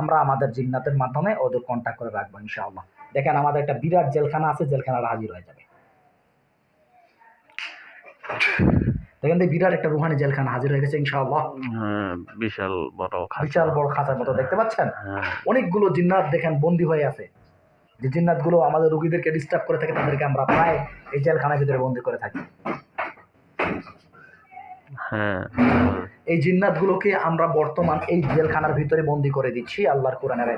আমরা আমাদের জিন্নাতের মাধ্যমে ওদের কন্ট্যাক্ট করে রাখব ইনশাআল্লাহ। দেখেন আমাদের একটা বিরাট জেলখানা আছে জেলখানাটা হাজির হয়ে যাবে। দেখেন তো বিরাট একটা রুহানি জেলখানা হাজির হয়ে গেছে ইনশাআল্লাহ। হ্যাঁ বিশাল বড়। বিশাল বড় খাঁচার মতো দেখতে পাচ্ছেন? হ্যাঁ। অনেকগুলো জিন্নাত দেখেন বন্দি হয়ে আছে। যে জিন্নাতগুলো আমাদের রোগীদেরকে ডিস্টার্ব করে থাকে তাদেরকে আমরা প্রায় এই জেলখানার ভিতরে বন্দি করে থাকি। হ্যাঁ। এই জিন্নাতগুলোকে আমরা বর্তমান এই জেলখানার ভিতরে বন্দি করে দিচ্ছি আল্লাহর কোরআনের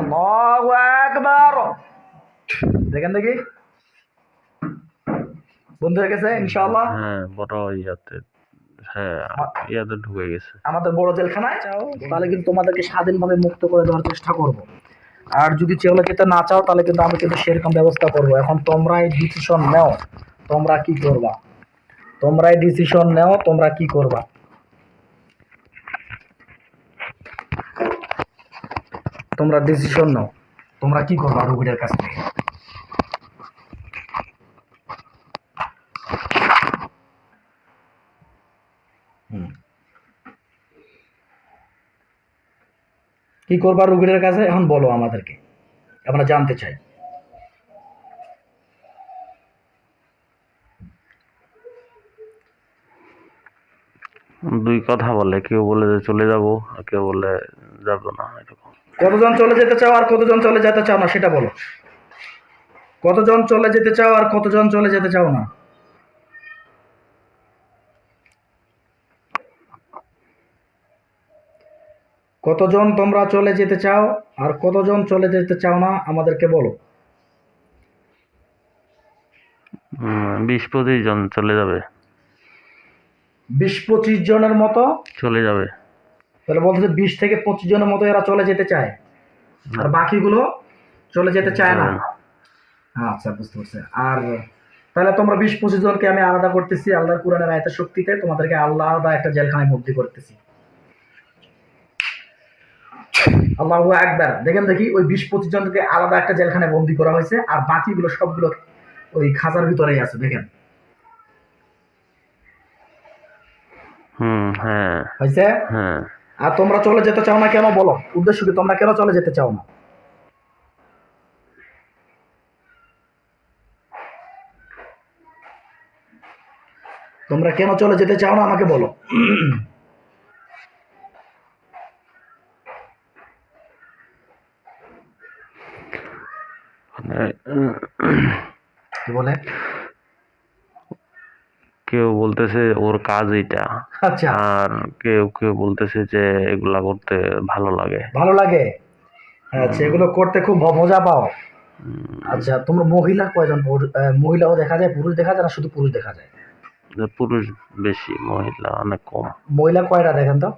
আল্লাহু আকবার। দেখেন দেখি। বন্ধ হয়ে গেছে ইনশাআল্লাহ? হ্যাঁ বড় ইয়াতে হ্যাঁ ইয়াতে ঢুকে গেছে। আমাদের বড় জেলখানায় তাহলে কিন্তু তোমাদেরকে স্বাধীনভাবে মুক্ত করে দেওয়ার চেষ্টা করব। আর যদি চেওলা খেতে না চাও, তাহলে কিন্তু আমি কিন্তু সেরকম ব্যবস্থা করব। এখন তোমরা এই ডিসিশন নেও, তোমরা কি করবা? তোমরা এই ডিসিশন নেও, তোমরা কি করবা? তোমরা ডিসিশন নাও, তোমরা কি করবা রুগীদের কাছ থেকে? কি করবা রুগীদের কাছে? এখন বলো আমাদেরকে। আমরা জানতে চাই। দুই কথা বলে কেউ বলে যে চলে যাব আর কেউ বলে যাব না এরকম। কতজন চলে যেতে চাও আর কতজন চলে যেতে চাও না সেটা বলো। কতজন চলে যেতে চাও আর কতজন চলে যেতে চাও না? কতজন তোমরা চলে যেতে চাও আর কতজন চলে যেতে চাও না আমাদেরকে বলো। বিশ পঁচিশ জন চলে যাবে। বিশ পঁচিশ জনের মতো? চলে যাবে। তাহলে বলতেছে বিশ থেকে পঁচিশ জনের মতো এরা চলে যেতে চায়। আর বাকিগুলো চলে যেতে চায় না। আচ্ছা বুঝতে পারছি। আর তাহলে তোমরা বিশ পঁচিশ জনকে আমি আলাদা করতেছি আল্লাহ কোরআনের আয়তের শক্তিতে তোমাদেরকে আলাদা একটা জেলখানায় ভর্তি করতেছি। আল্লাহ একবার দেখেন দেখি ওই বিশ পঁচিশ জনকে আলাদা একটা জেলখানায় বন্দি করা হয়েছে আর বাকিগুলো সবগুলো ওই খাঁচার ভিতরেই আছে দেখেন। হ্যাঁ। হয়েছে? হ্যাঁ। আর তোমরা চলে যেতে চাও না কেন বলো? উদ্দেশ্য কি তোমরা কেন চলে যেতে চাও না? তোমরা কেন চলে যেতে চাও না আমাকে বলো। কি বলে? কেউ বলতেছে ওর কাজ এটা আচ্ছা। আর কেউ কেউ বলতেছে যে এগুলা করতে ভালো লাগে। ভালো লাগে? আচ্ছা এগুলো করতে খুব মজা পাও। আচ্ছা তোমরা মহিলা কয়জন? মহিলাও দেখা যায় পুরুষ দেখা যায় না শুধু পুরুষ দেখা যায়? পুরুষ বেশি মহিলা অনেক কম। মহিলা কয়টা দেখেন তো?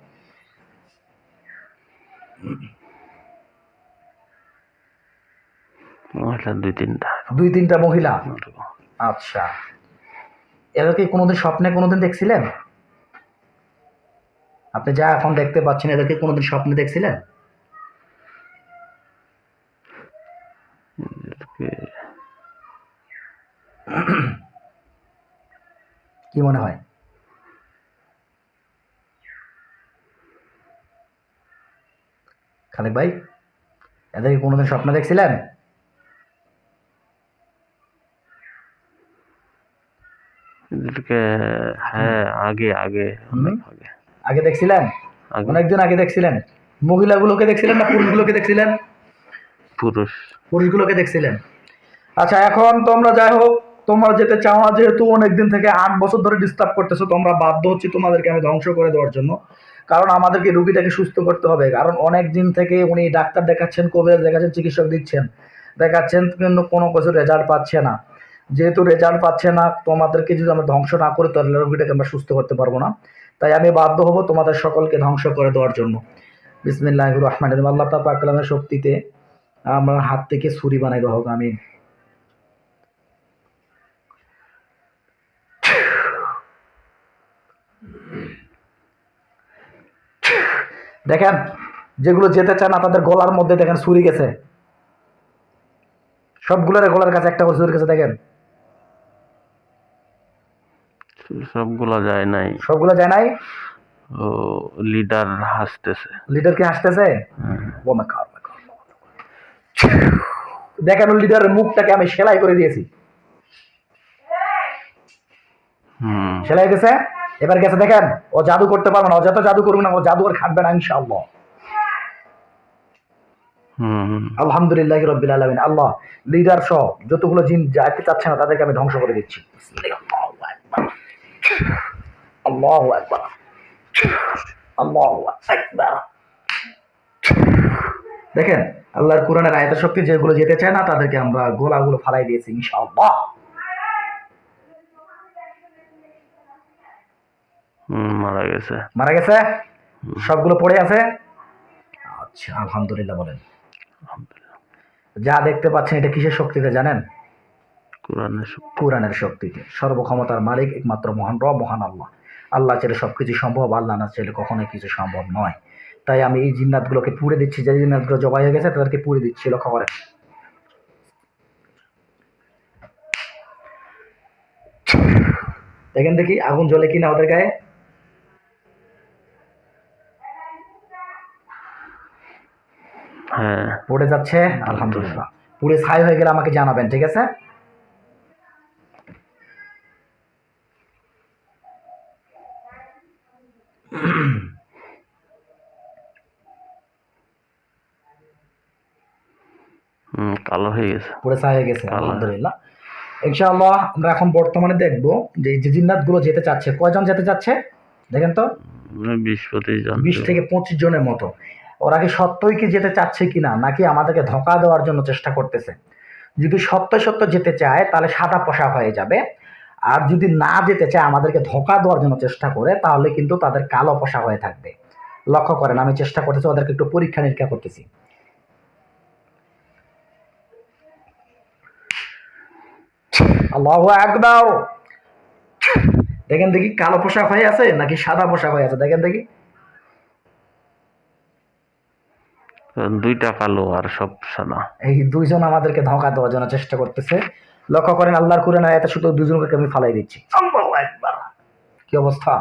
মহিলা দুই তিনটা। দুই তিনটা মহিলা। আচ্ছা। এদেরকে কোনোদিন স্বপ্নে কোনোদিন দেখছিলেন? আপনি যা এখন দেখতে পাচ্ছেন এদেরকে কোনোদিন স্বপ্নে দেখছিলেন? কি মনে হয়? খালেক ভাই এদেরকে কোনোদিন স্বপ্নে দেখছিলেন? হ্যাঁ আগে আগে আগে। আগে দেখছিলেন? আগে। অনেকদিন আগে দেখছিলেন? মহিলাগুলোকে দেখছিলেন না পুরুষগুলোকে দেখছিলেন? পুরুষ। পুরুষগুলোকে দেখছিলেন। আচ্ছা এখন তোমরা যাই হোক তোমরা যেতে চাও না যেহেতু অনেকদিন থেকে আট বছর ধরে ডিস্টার্ব করতেছো তোমরা বাধ্য হচ্ছি তোমাদেরকে আমি ধ্বংস করে দেওয়ার জন্য। কারণ আমাদেরকে রুগীটাকে সুস্থ করতে হবে। কারণ অনেক দিন থেকে উনি ডাক্তার দেখাচ্ছেন কবিরাজ দেখাচ্ছেন চিকিৎসক দিচ্ছেন। দেখাচ্ছেন কিন্তু কোনো কিছু রেজাল্ট পাচ্ছে না। যেহেতু রেজাল্ট পাচ্ছে না, তোমাদেরকে যদি আমরা ধ্বংস না করি, তাহলে রুগীটাকে আমরা সুস্থ করতে পারব না। তাই আমি বাধ্য হব তোমাদের সকলকে ধ্বংস করে দেওয়ার জন্য। বিসমিল্লাহ রহমান আল্লাহ তালা পাকলামের শক্তিতে আমার হাত থেকে ছুরি বানাই দেওয়া হোক আমি দেখেন, যেগুলো যেতে চায় না, তাদের গলার মধ্যে দেখেন ছুরি গেছে। সবগুলোর গলার কাছে, একটা করে ছুরি গেছে দেখেন। সবগুলা যায় নাই। সবগুলো যায় নাই? ও লিডার হাসতেছে। লিডার কি হাসতেছে। ও মা গড দেখেন লিডারের মুখটাকে আমি সেলাই করে দিয়েছি। হুম। সেলাই গেছে এবার গেছে দেখেন ও জাদু করতে পারবে না ও যত জাদু করবে না ও জাদু আর খাটবে না ইনশাআল্লাহ। হুম। হুম। আলহামদুলিল্লাহ রব্বিল আলমিন। আল্লাহ লিডার সহ যতগুলো জিন যাইতে চাচ্ছে না তাদেরকে আমি ধ্বংস করে দিচ্ছি। আল্লাহ একবার আল্লাহ একবার দেখেন আল্লাহর কোরআনের আয়তের শক্তি যেগুলো যেতে চায় না তাদেরকে আমরা গোলাগুলো ফালাই দিয়েছি ইনশাআল্লাহ। মারা গেছে। মারা গেছে? সবগুলো পড়ে আছে? আচ্ছা আলহামদুলিল্লাহ বলেন। আলহামদুলিল্লাহ। যা দেখতে পাচ্ছেন এটা কিসের শক্তিতে জানেন? কোরআনের শক্তি। শক্তিতে। সর্বক্ষমতার মালিক একমাত্র মহান র মহান আল্লাহ। আল্লাহ চাইলে সব কিছু সম্ভব আল্লাহ না চাইলে কখনোই কিছু সম্ভব নয়। তাই আমি এই জিন্নাতগুলোকে পুড়ে দিচ্ছি। যে জিন্নাতগুলো জবাই হয়ে গেছে তাদেরকে পুড়ে দিচ্ছি লক্ষ্য করেন। দেখেন দেখি আগুন জ্বলে কিনা ওদের গায়ে। হ্যাঁ। পড়ে যাচ্ছে আলহামদুলিল্লাহ। পুড়ে ছাই হয়ে গেলে আমাকে জানাবেন ঠিক আছে হুম কালো হয়ে গেছে। ছাই হয়ে গেছে আলহামদুলিল্লাহ। ইনশাআল্লাহ আমরা এখন বর্তমানে দেখব যে যে জিন্নাতগুলো যেতে চাচ্ছে কয়জন যেতে চাচ্ছে? দেখেন তো। বিশ পঁচিশ জন। বিশ থেকে পঁচিশ জনের মতো। ওরা কি সত্যই কি যেতে চাচ্ছে কিনা নাকি আমাদেরকে ধোকা দেওয়ার জন্য চেষ্টা করতেছে? যদি সত্য সত্য যেতে চায় তাহলে সাদা পোশাক হয়ে যাবে। আর যদি না যেতে চায় আমাদেরকে ধোকা দেওয়ার জন্য চেষ্টা করে তাহলে কিন্তু তাদের কালো পোশাক হয়ে থাকবে। লক্ষ্য করেন আমি চেষ্টা করতেছি ওদেরকে একটু পরীক্ষা নিরীক্ষা করতেছি। আল্লাহ একবার দেখেন দেখি কালো পোশাক হয়ে আছে নাকি সাদা পোশাক হয়ে আছে? দেখেন দেখি। দুইটা কালো আর সব সাদা এই দুইজন আমাদেরকে ধোঁকা দেওয়ার জন্য চেষ্টা করতেছে। লক্ষ্য করেন আল্লাহর কুরআন আয়াতে শুধু দুজনকে আমি ফালাই দিচ্ছি। আল্লাহু আকবার। কি অবস্থা?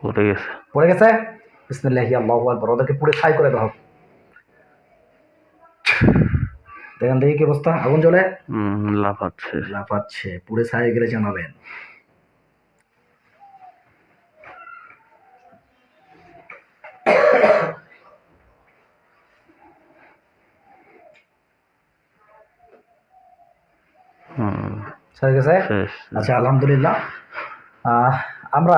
পড়ে গেছে। পড়ে গেছে? বিসমিল্লাহি আল্লাহু আকবার। ওদেরকে পুড়ে ছাই করে দাও। দেখেন দেখি কি অবস্থা? আগুন জ্বলে? লাফাচ্ছে। লাফাচ্ছে পুড়ে ছাই হয়ে গেলে জানাবেন। আচ্ছা আলহামদুলিল্লাহ। আহ, আমরা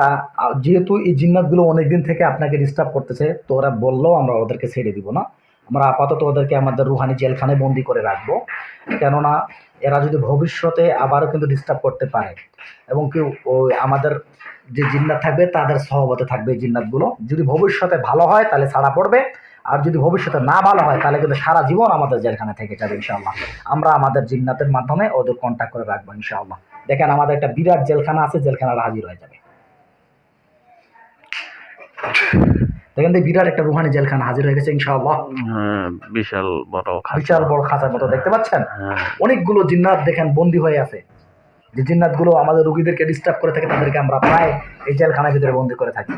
যেহেতু এই জিন্নাতগুলো অনেকদিন থেকে আপনাকে ডিস্টার্ব করতেছে তো ওরা বললেও আমরা ওদেরকে ছেড়ে দিব না। আমরা আপাতত ওদেরকে আমাদের রুহানি জেলখানায় বন্দি করে রাখব। কেননা এরা যদি ভবিষ্যতে আবারও কিন্তু ডিস্টার্ব করতে পারে এবং কি ওই আমাদের যে জিন্নাত থাকবে, তাদের সহবতে থাকবে এই জিন্নাতগুলো। যদি ভবিষ্যতে ভালো হয়, তাহলে ছাড়া পড়বে। আর যদি ভবিষ্যতে না ভালো হয়, তাহলে কিন্তু সারা জীবন আমাদের জেলখানা থেকে যাবে ইনশাআল্লাহ। আমরা আমাদের জিন্নাতের মাধ্যমে ওদের কন্ট্যাক্ট করে রাখব ইনশাআল্লাহ। দেখেন, আমাদের একটা বিরাট জেলখানা আছে জেলখানাটা হাজির হয়ে যাবে। দেখেন তো বিরাট একটা রুহানি জেলখানা হাজির হয়ে গেছে ইনশাআল্লাহ। হ্যাঁ বিশাল বড় বিশাল বড় খাঁচার মতো দেখতে পাচ্ছেন? হ্যাঁ। অনেকগুলো জিন্নাত দেখেন বন্দি হয়ে আছে। যে জিন্নাতগুলো আমাদের রুগীদেরকে ডিস্টার্ব করে থাকে তাদেরকে আমরা প্রায় এই জেলখানার ভিতরে বন্দি করে থাকি।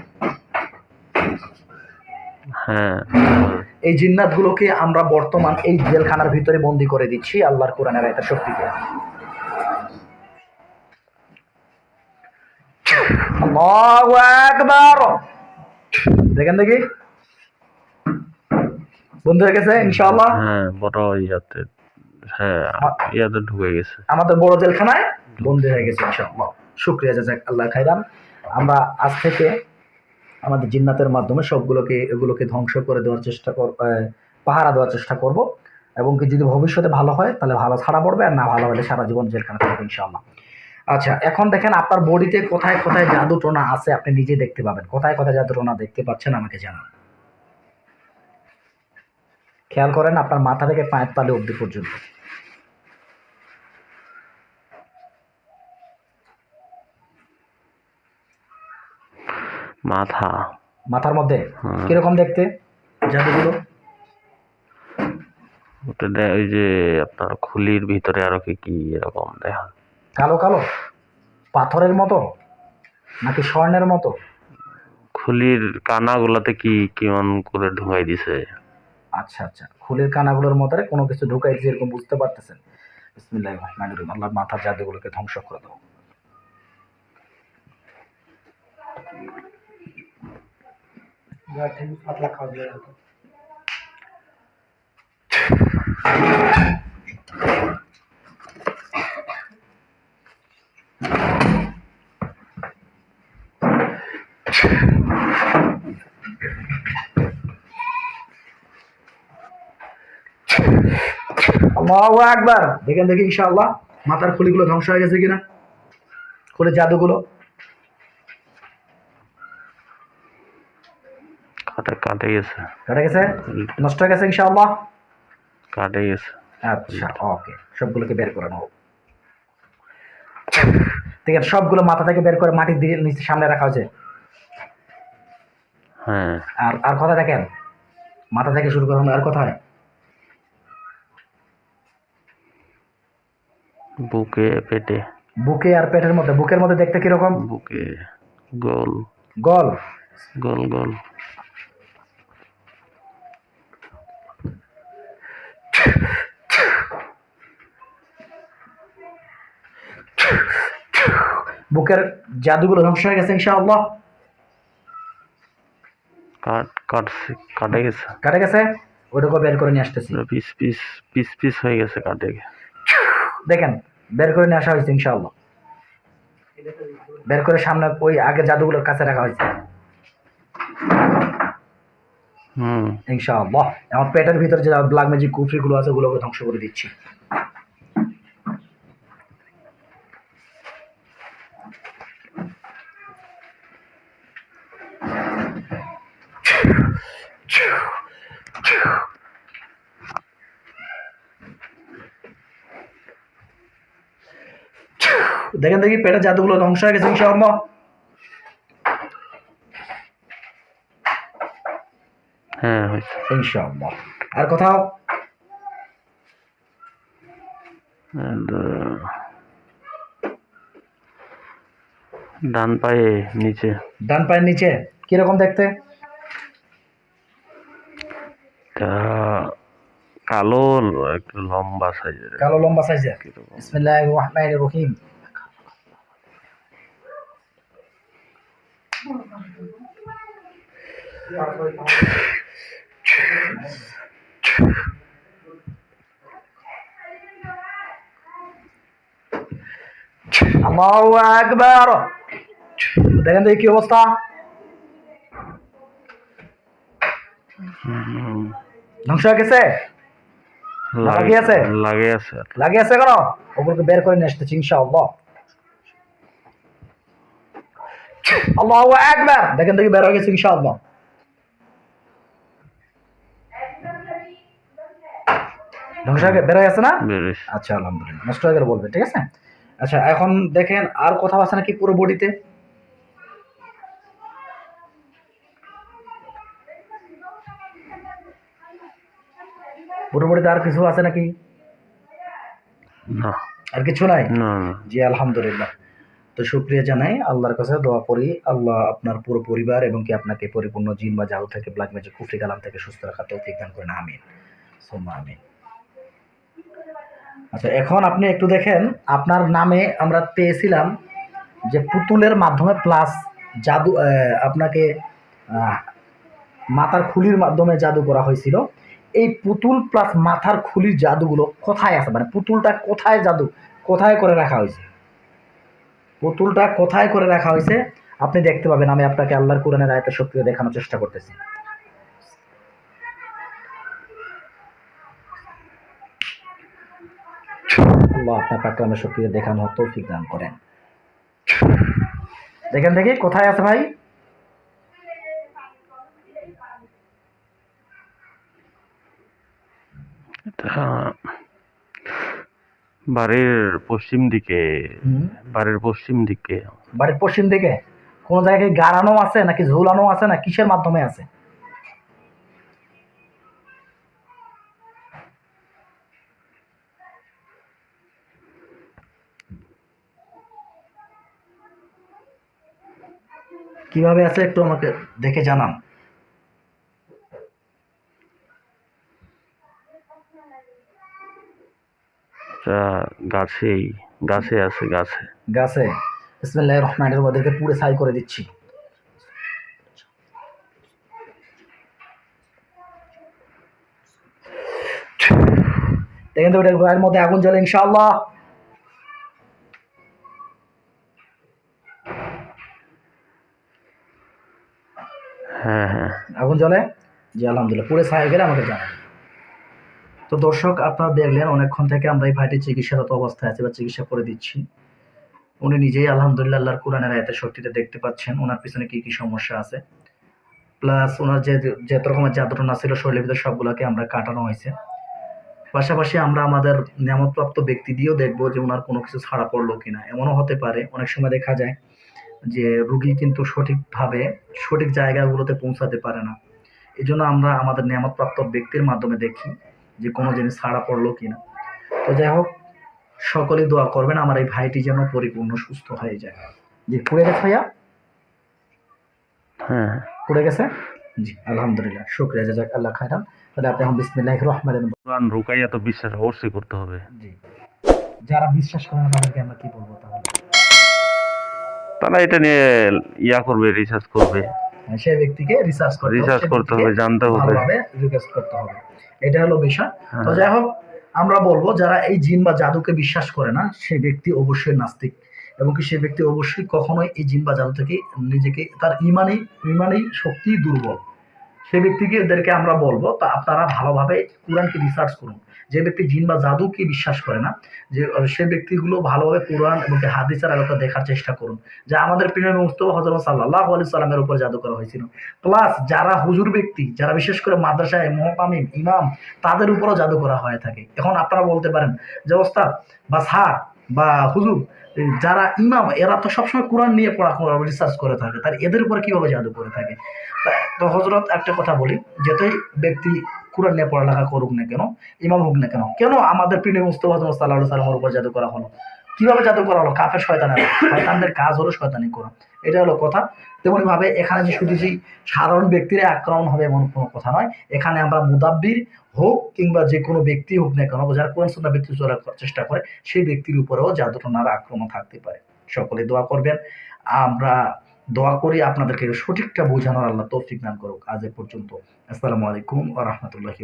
হ্যাঁ। এই জিন্নাতগুলোকে আমরা বর্তমান এই জেলখানার ভিতরে বন্দি করে দিচ্ছি আল্লাহর কোরআনের আয়াতের শক্তিতে আল্লাহু আকবার! দেখেন দেখি। বন্ধু হয়ে গেছে ইনশাআল্লাহ। হ্যাঁ বড় ইয়াতে হ্যাঁ ইয়াতে ঢুকে গেছে। আমাদের বড় জেলখানায় বন্দি হয়ে গেছে ইনশাআল্লাহ। শুক্রিয়া জাজাক আল্লাহ খাইরান আমরা আজ থেকে আমাদের জিন্নাতের মাধ্যমে সবগুলোকে এগুলোকে ধ্বংস করে দেওয়ার চেষ্টা কর পাহারা দেওয়ার চেষ্টা করব। এবং কি যদি ভবিষ্যতে ভালো হয় তাহলে ভালো ছাড়া পড়বে আর না ভালো হলে সারা জীবন জেলখানা থাকবে ইনশাআল্লাহ। আচ্ছা এখন দেখেন আপনার বডিতে কোথায় কোথায় জাদু টোনা আছে আপনি নিজে দেখতে পাবেন। কোথায় কোথায় জাদু টোনা দেখতে পাচ্ছেন আমাকে জানান। খেয়াল করেন আপনার মাথা থেকে পায়ের তালে অবধি পর্যন্ত। মাথা। মাথার মধ্যে? হুম। কীরকম দেখতে জাদুগুলো? দে- ওই যে আপনার খুলির ভিতরে আরও কি কি এরকম দেখা কালো কালো? পাথরের মতো? নাকি স্বর্ণের মতো? খুলির কানাগুলাতে কি কেমন করে ঢুকাই দিছে? আচ্ছা আচ্ছা। খুলের কানাগুলোর মতো কোনো কিছু ঢুকাইছে এরকম বুঝতে পারতেছেন? বিসমিল্লাহ রহমান রহিম। আল্লাহ মাথার জাদুগুলোকে ধ্বংস করে দাও। আল্লাহু আকবার। দেখেন দেখি ইনশাআল্লাহ মাথার খুলিগুলো ধ্বংস হয়ে গেছে কিনা? খুলে জাদুগুলো। কাটে কাটে গেছে কেটে গেছে? নষ্ট হয়ে গেছে ইনশাআল্লাহ? কাটে গেছে আচ্ছা ওকে। সবগুলোকে বের করে নাও। ঠিক আছে সবগুলো মাথা থেকে বের করে মাটির দিকে নিচে সামনে রাখা হয়েছে। হ্যাঁ। আর আর কথা দেখেন মাথা থেকে শুরু করুন আর কোথায় বুকে পেটে। বুকে আর পেটের মধ্যে বুকের মধ্যে দেখতে কীরকম? বুকে গোল। গল। গোল গোল। বুকের জাদুগুলো ধ্বংস হয়ে গেছে ইনশাআল্লাহ। কাট কাটছে কাটে গেছে। কাটে গেছে? বের করে নিয়ে আসতেছি। পিস পিস পিস পিস হয়ে গেছে কাটে। দেখেন বের করে নিয়ে আসা হয়েছে ইনশাআল্লাহ। বের করে সামনে ওই আগের জাদুগুলোর কাছে রাখা হয়েছে। হুম। ইনশাআল্লাহ। আমার পেটের ভিতরে যে ব্ল্যাক ম্যাজিক কুফরিগুলো আছে ওগুলোকে ধ্বংস করে দিচ্ছি। দেখেন দেখি পেটের জাদুগুলো ধ্বংস হয়ে গেছে ইনশাআল্লাহ। হ্যাঁ ইনশাআল্লাহ। আর কোথাও? Uh, ডান পায়ে নিচে। ডান পায়ের নিচে। কীরকম দেখতে তা কালো একটু লম্বা সাইজের। কালো লম্বা সাইজের। বিসমিল্লাহির রহমানির রহিম। আল্লাহু আকবার। দেখেন দেখি কি অবস্থা? ধ্বংস হয়ে গেছে? লাগে আছে? লাগে আছে। লাগে আছে কেন ওগুলোকে বের করে নিয়ে আসতেছি ইনশাআল্লাহ। আল্লাহু আকবার! দেখেন দেখি বের হয়ে গেছে ইনশাআল্লাহ। ধ্বংস হয়ে বের হয়ে গেছে না? আচ্ছা আলহামদুলিল্লাহ। নষ্ট হয়ে গেলে বলবে ঠিক আছে? আচ্ছা এখন দেখেন আর কোথাও আছে নাকি পুরো বডিতে? বডিতে আর কিছু আছে নাকি? না। আর কিছু নাই? জি আলহামদুলিল্লাহ। তো শুক্রিয়া জানাই আল্লাহর কাছে দোয়া করি আল্লাহ আপনার পুরো পরিবার এবং কি আপনাকে পরিপূর্ণ জিন বা জাদু থেকে ব্ল্যাক ম্যাজিক কুফরি কালাম থেকে সুস্থ রাখার তৌফিক দান করেন। আমিন। সোম্মা আমিন। আচ্ছা এখন আপনি একটু দেখেন আপনার নামে আমরা পেয়েছিলাম যে পুতুলের মাধ্যমে প্লাস জাদু আহ, আপনাকে মাথার খুলির মাধ্যমে জাদু করা হয়েছিল। এই পুতুল প্লাস মাথার খুলির জাদুগুলো কোথায় আছে? মানে পুতুলটা কোথায় জাদু? কোথায় করে রাখা হয়েছে? পুতুলটা কোথায় করে রাখা হয়েছে? আপনি দেখতে পাবেন, আমি আপনাকে আল্লাহর কোরআনের আয়তের শক্তি দেখানোর চেষ্টা করতেছি। আপনার পাকরামের দেখানো তৌফিক দান করেন। দেখেন দেখি, কোথায় আছে ভাই? বাড়ির পশ্চিম দিকে বাড়ির পশ্চিম দিকে। বাড়ির পশ্চিম দিকে? কোনো জায়গায় গাড়ানো আছে নাকি ঝোলানো আছে না কিসের মাধ্যমে আছে? কীভাবে আছে একটু আমাকে দেখে জানান। গাছেই গাছে আছে গাছে। গাছে। বিসমিল্লাহির রহমানির রহিম ওদেরকে পুরো ছাই করে দিচ্ছি। দেখেন তো ওটা গায়ের মধ্যে আগুন জ্বলে ইনশাআল্লাহ। হ্যাঁ হ্যাঁ। আগুন জ্বলে? জি আলহামদুলিল্লাহ পুরো ছাই গেলে আমাকে জানান। তো দর্শক, আপনারা দেখলেন অনেকক্ষণ থেকে আমরা এই ভাইটির চিকিৎসারত অবস্থায় আছি বা চিকিৎসা করে দিচ্ছি। উনি নিজেই আলহামদুলিল্লাহ আল্লাহর কোরআনের আয়াতের শক্তিতে দেখতে পাচ্ছেন, ওনার পিছনে কি কি সমস্যা আছে। প্লাস ওনার যে যত রকমের যাতনা ছিল, শরীরের ভিতরে সবগুলোকে আমরা কাটানো হয়েছে। পাশাপাশি আমরা আমাদের নিয়ামতপ্রাপ্ত ব্যক্তি দিয়েও দেখব যে ওনার কোনো কিছু ছাড়া পড়ল কিনা। এমনও হতে পারে, অনেক সময় দেখা যায় যে রুগী কিন্তু সঠিকভাবে সঠিক জায়গাগুলোতে পৌঁছাতে পারে না। এই জন্য আমরা আমাদের নিয়ামতপ্রাপ্ত ব্যক্তির মাধ্যমে দেখি যে কোনো জিনিস ছাড়া পড়ল কিনা। তো যাই হোক সকলেই দোয়া করবেন আমার এই ভাইটি যেন পরিপূর্ণ সুস্থ হয়ে যায়। জি পুড়ে গেছে ভাইয়া? হ্যাঁ পুড়ে গেছে? জি আলহামদুলিল্লাহ শুক্রিয়া জাজাক আল্লাহ খাইরাম তাহলে আপনি এখন বিসমিল্লাহ রহমান কোরআন রুকাইয়া তো বিশ্বাস অবশ্যই করতে হবে। জি। যারা বিশ্বাস করে না তাদেরকে আমরা কি বলব তাহলে? তারা এটা নিয়ে ইয়া করবে রিসার্চ করবে। হ্যাঁ, সেই ব্যক্তিকে রিসার্চ করতে হবে, রিসার্চ করতে হবে জানতে হবে। রিকোয়েস্ট করতে হবে। এটা হলো বিষয়। তো হ্যাঁ। যাই হোক আমরা বলব যারা এই জিন বা জাদুকে বিশ্বাস করে না সে ব্যক্তি অবশ্যই নাস্তিক। এবং কি সে ব্যক্তি অবশ্যই কখনোই এই জিন বা জাদু থেকে নিজেকে তার ইমানেই ইমানেই শক্তি দুর্বল। সেই ব্যক্তিকে এদেরকে আমরা বলব, তা আপনারা ভালোভাবে কোরআনকে রিসার্চ করুন। যে ব্যক্তি জিন বা জাদুকে বিশ্বাস করে না, যে সে ব্যক্তিগুলো ভালোভাবে কোরআন এবং হাদিসের আলোকে দেখার চেষ্টা করুন। যে আমাদের প্রিয় মুস্তফা হজরত সাল্লাহ আলি সাল্লামের উপর জাদু করা হয়েছিল। প্লাস যারা হুজুর ব্যক্তি, যারা বিশেষ করে মাদ্রাসায় মহকামিম ইমাম, তাদের উপরও জাদু করা হয়ে থাকে। এখন আপনারা বলতে পারেন যে, ওস্তাদ বা স্যার বা হুজুর যারা ইমাম, এরা তো সবসময় কোরআন নিয়ে পড়াশোনা রিসার্চ করে থাকে। তার এদের উপরে কীভাবে জাদু করে থাকে? তো হজরত একটা কথা বলি যেতই ব্যক্তি কোরআন নিয়ে পড়ালেখা করুক না কেন, ইমাম হোক না কেন কেন আমাদের প্রিয় মুস্তফা সাল্লাহ সাল্লামের উপর জাদু করা হলো? কীভাবে জাদু করা হলো? কাফের শয়তানের শয়তানদের কাজ হলো শয়তানি করা। এটা হলো কথা। তেমনি ভাবে এখানে যে শুধু যে সাধারণ ব্যক্তিরা আক্রমণ হবে এমন কোনো কথা নয়। এখানে আমরা মুদাব্বির হোক কিংবা যে কোনো ব্যক্তি হোক না কেন, যারা কোরআন সুন্নাহ ব্যক্তি চলার চেষ্টা করে, সেই ব্যক্তির উপরেও জাদুটনার আক্রমণ থাকতে পারে। সকলে দোয়া করবেন। আমরা দোয়া করি আপনাদেরকে সঠিকটা বোঝানোর আল্লাহ তৌফিক দান করুক। আজ এ পর্যন্ত। আসসালামু আলাইকুম ওয়া রাহমাতুল্লাহি